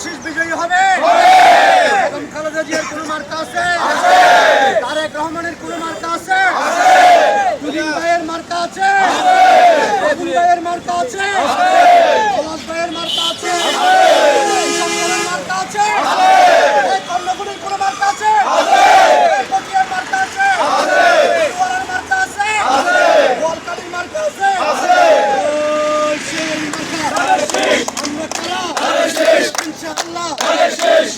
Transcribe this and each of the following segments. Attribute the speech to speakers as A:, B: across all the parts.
A: ইসিস বিজয়ী হবে। খালেদা জিয়ার মার্কা আছে? তারেক রহমানের কোনো মার্কা আছে? দুদিন ভাইয়ের মার্কা আছে? ভাইয়ের মার্কা আছে? আল্লাহ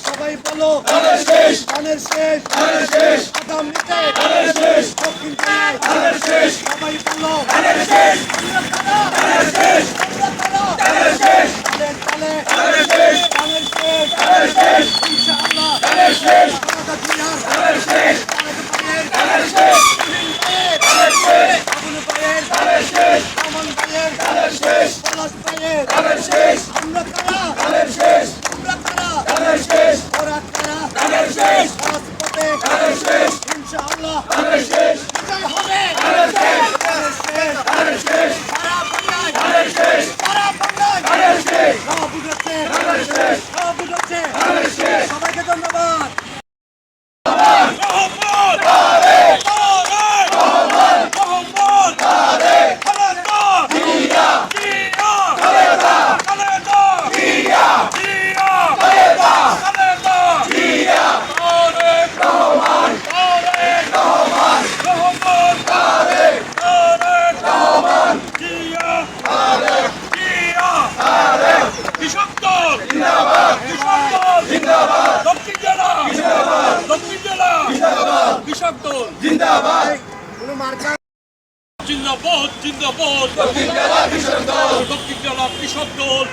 A: সবাই বলো ধানের শেষ আগামীতে দক্ষিণ সবাই বলো আমরা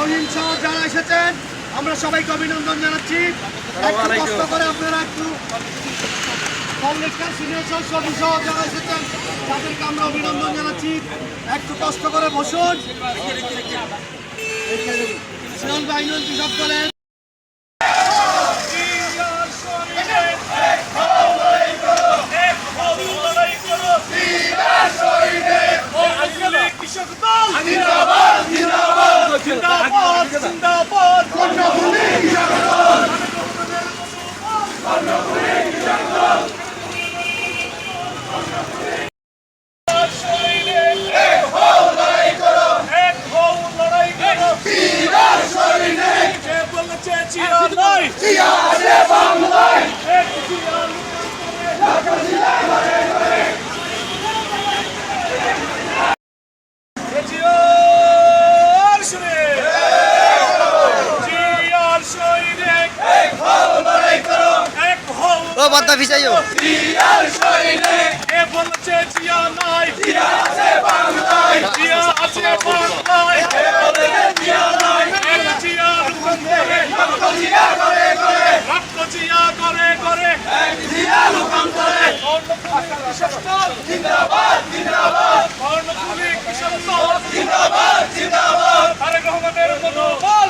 A: তহিন সহ যারা এসেছেন আমরা সবাইকে অভিনন্দন জানাচ্ছি। একটু কষ্ট করে আপনারা একটু কংগ্রেসকার সিনিয়র সহ সদী সহ যারা এসেছেন তাদেরকে আমরা অভিনন্দন জানাচ্ছি। একটু কষ্ট করে বসুন। স্নান বাহিনী কৃষক দলের
B: 진다, 빠진다, 뻗 বার্তা ভিসাইও জিন্দাবাদ জিন্দাবাদ। জিন্দাবাদ জিন্দাবাদ। তারেক রহমানের মনোবল।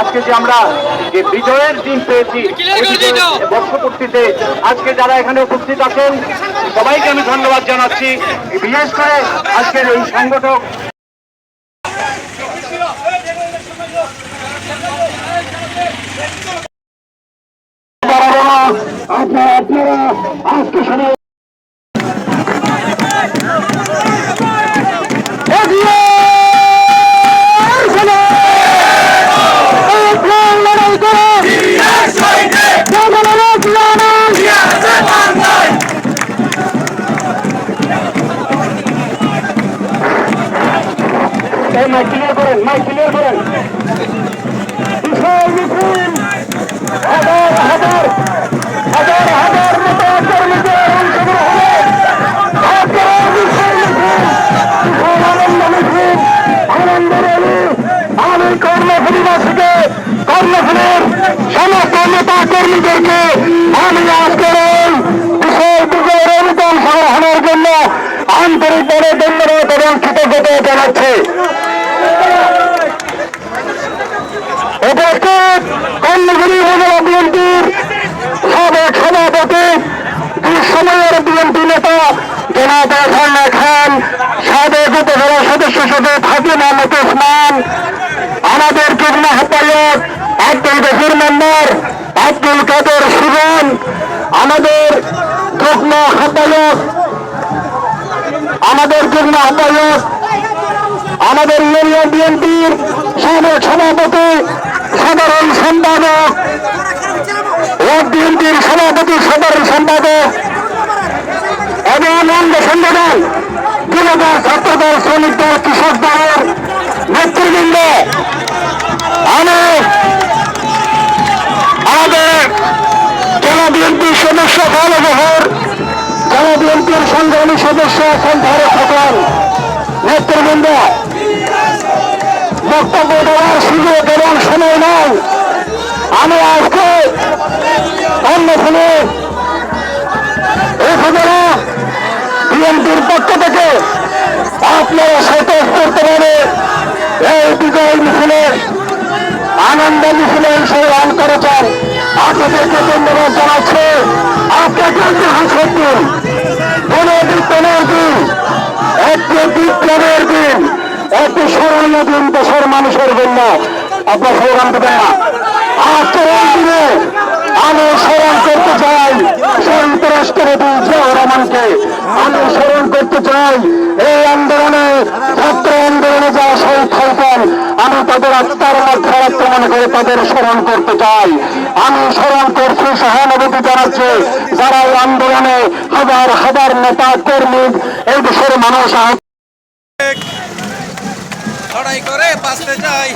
C: আজকে যে আমরা যে বিজয়ের দিন পেয়েছি বর্ষপূর্তিতে আজকে যারা এখানে উপস্থিত আছেন সবাইকে আমি ধন্যবাদ জানাচ্ছি। বিশেষ করে আজকের এই সংগঠক। আপনারা আজকে আমি আজকের বিশাল বিজয়ের অনুদান সংগ্রহণের জন্য আন্তরিকভাবে ধন্যবাদ এবং কৃতজ্ঞতা জানাচ্ছি। উপস্থিত উপজেলা বিএনপির সাবেক সভাপতি বিএনপি নেতা জনাব খান, সাবেক উপজেলা সদস্য সচিব হাকিম আহমদ ওসমান, আমাদের যুগ্ম আহ্বায়ক আব্দুল গফুর মেম্বার আব্দুল কাদের সুজন, আমাদের যুগ্ম আহ্বায়ক আমাদের যুগ্ম আহ্বায়ক আমাদের ইউনিয়ন বিএনপির সভাপতি, সাধারণ সম্পাদক, ওয়ার্ড বিএনপির সভাপতি, সাধারণ সম্পাদক, এবং অঙ্গ সংগঠন, যুবদল, ছাত্রদল, শ্রমিক দল, কৃষক দলের নেতৃবৃন্দ। আমি আমাদের জেলা বিএনপির সদস্য ভালোবহর জেলা বিএনপির সংগ্রামী সদস্য সন্ধ্যারে থাকেন নেতৃবৃন্দ, বক্তব্য দেওয়ার সুযোগ এবং সময় নাই। আমি আজকে অন্য ফোনে উপজেলা বিএনপির পক্ষ থেকে আপনারা স্বতঃস্ফূর্তভাবে এই বিজয় মিছিলের আনন্দ মিছিলে অংশগ্রহণ করেছেন। আপনাদেরকে ধন্যবাদ জানাচ্ছি। বিজ্ঞানের দিন। একটি স্মরণীয় দিন দেশের মানুষের জন্য। আপনার স্লোগান দেবেন না। আমি স্মরণ করতে চাই রহমানকে। আমি স্মরণ করতে চাই এই আন্দোলনে, ছাত্র আন্দোলনে যারা শহীদ হয়েছেন, আমি তাদের আত্মার মধ্যে মনে করে তাদের স্মরণ করতে চাই। আমি স্মরণ করছি সহানুভূতি যারা এই আন্দোলনে হাজার হাজার নেতা কর্মী, এই দেশের মানুষ
D: লড়াই করে বাঁচতে চাই।